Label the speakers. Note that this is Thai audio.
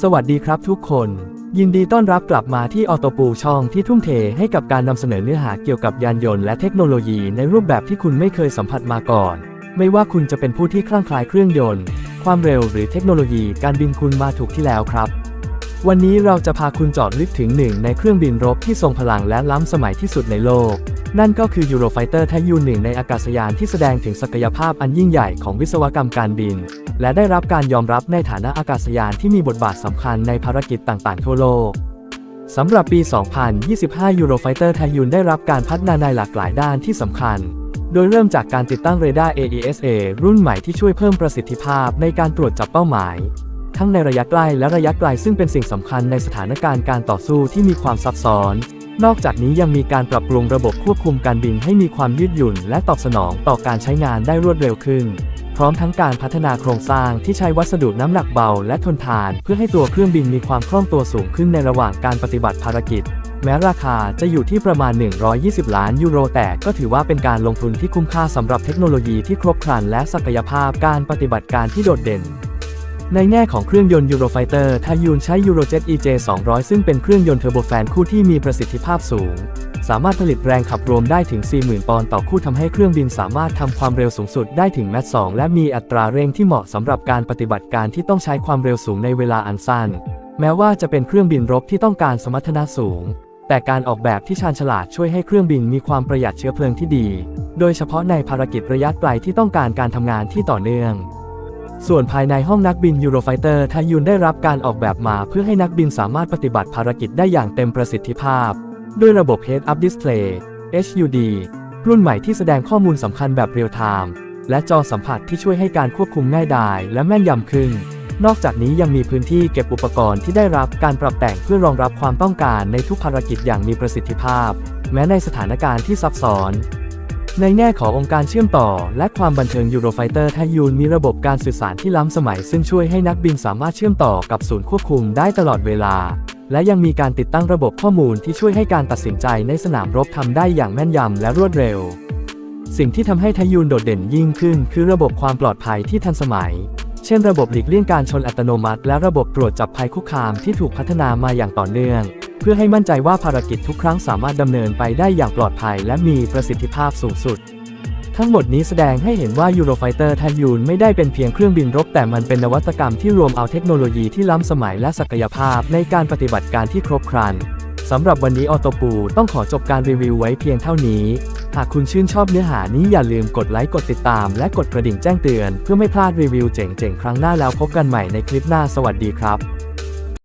Speaker 1: สวัสดีครับทุกคน ยินดีต้อนรับกลับมาที่ออโตปูช่องที่ทุ่มเทให้กับการนำเสนอเนื้อหาเกี่ยวกับยานยนต์และเทคโนโลยีในรูปแบบที่คุณไม่เคยสัมผัสมาก่อน ไม่ว่าคุณจะเป็นผู้ที่คลั่งไคล้เครื่องยนต์ ความเร็วหรือเทคโนโลยีการบินคุณมาถูกที่แล้วครับ วันนี้เราจะพาคุณจอดลึกถึงหนึ่งในเครื่องบินรบที่ทรงพลังและล้ำสมัยที่สุดในโลก นั่นก็คือ Eurofighter Type U 1ในอากาศยานที่แสดงถึงศักยภาพอันยิ่งใหญ่ของวิศวกรรมการบิน และได้รับการยอมรับในฐานะอากาศยานที่มีบทบาทสำคัญในภารกิจต่างๆ ทั่วโลกสำหรับปี 2025 Eurofighter Type U ได้รับการพัฒนาในหลากหลายด้านที่สำคัญ โดยเริ่มจากการติดตั้งเรดาร์ AESA รุ่นใหม่ที่ช่วยเพิ่มประสิทธิภาพในการตรวจจับเป้าหมาย ทั้งในระยะใกล้และระยะไกลซึ่งเป็นสิ่งสำคัญในสถานการณ์การต่อสู้ที่มีความซับซ้อน นอกจากนี้ยังมีการปรับปรุงระบบควบคุมการบินให้มีความยืดหยุ่น และตอบสนองต่อการใช้งานได้รวดเร็วขึ้น พร้อมทั้งการพัฒนาโครงสร้างที่ใช้วัสดุน้ำหนักเบาและทนทาน เพื่อให้ตัวเครื่องบินมีความคล่องตัวสูงขึ้นในระหว่างการปฏิบัติภารกิจ แม้ราคาจะอยู่ที่ประมาณ 120 ล้านยูโร แต่ก็ถือว่าเป็นการลงทุนที่คุ้มค่าสำหรับเทคโนโลยีที่ครบครันและศักยภาพการปฏิบัติการที่โดดเด่น ในแง่ของเครื่องยนต์ Eurofighter ทายูนใช้ Eurojet EJ 200 ซึ่งเป็นเครื่องยนต์เทอร์โบแฟนคู่ที่มีประสิทธิภาพสูง สามารถผลิตแรงขับรวมได้ถึง 40,000 ปอนด์ต่อคู่ทำให้เครื่องบินสามารถทำความเร็วสูงสุดได้ถึงแมต2และมีอัตราเร่งที่เหมาะสำหรับการปฏิบัติการที่ต้องใช้ความเร็วสูงในเวลาอันสั้น แม้ว่าจะเป็นเครื่องบินรบที่ต้องการสมรรถนะสูง แต่การออกแบบที่ชาญฉลาดช่วยให้เครื่องบินมีความประหยัดเชื้อเพลิงที่ดี โดยเฉพาะในภารกิจระยะไกลที่ต้องการการทำงานที่ต่อเนื่อง ส่วนภายในห้องนักบิน Eurofighter ทายุนได้รับการออกแบบมาเพื่อให้นักบินสามารถปฏิบัติภารกิจได้อย่างเต็มประสิทธิภาพ ด้วยระบบ Head Up Display HUD รุ่นใหม่ที่แสดงข้อมูลสำคัญแบบเรียลไทม์และจอสัมผัสที่ช่วยให้การควบคุมง่ายดายและแม่นยำขึ้น นอกจากนี้ยังมีพื้นที่เก็บอุปกรณ์ที่ได้รับการปรับแต่งเพื่อรองรับความต้องการในทุกภารกิจอย่างมีประสิทธิภาพ แม้ในสถานการณ์ที่ซับซ้อน ในแง่ขององค์การเชื่อมต่อ และความบันเทิง Eurofighter ไทยูนมีระบบการสื่อสารที่ล้ำสมัย ซึ่งช่วยให้นักบินสามารถเชื่อมต่อกับศูนย์ควบคุมได้ตลอดเวลา และยังมีการติดตั้งระบบข้อมูลที่ช่วยให้การตัดสินใจในสนามรบทำได้อย่างแม่นยำและรวดเร็ว สิ่งที่ทำให้ไทยูนโดดเด่นยิ่งขึ้น คือระบบความปลอดภัยที่ทันสมัย เช่น ระบบหลีกเลี่ยงการชนอัตโนมัติ และระบบตรวจจับภัยคุกคามที่ถูกพัฒนามาอย่างต่อเนื่อง เพื่อให้มั่นใจว่าภารกิจทุกครั้งสามารถดำเนินไปได้อย่างปลอดภัยและมีประสิทธิภาพสูงสุด ทั้งหมดนี้แสดงให้เห็นว่า Eurofighter ทายูนไม่ได้เป็นเพียงเครื่องบินรบ แต่มันเป็นนวัตกรรมที่รวมเอาเทคโนโลยีที่ล้ำสมัยและศักยภาพในการปฏิบัติการที่ครบครันสำหรับวันนี้ออโตปูต้องขอจบการรีวิวไว้เพียงเท่านี้ หากคุณชื่นชอบเนื้อหานี้อย่าลืมกดไลค์ กดติดตาม และกดกระดิ่งแจ้งเตือน เพื่อไม่พลาดรีวิวเจ๋งๆ ครั้งหน้าแล้วพบกันใหม่ในคลิปหน้าสวัสดีครับ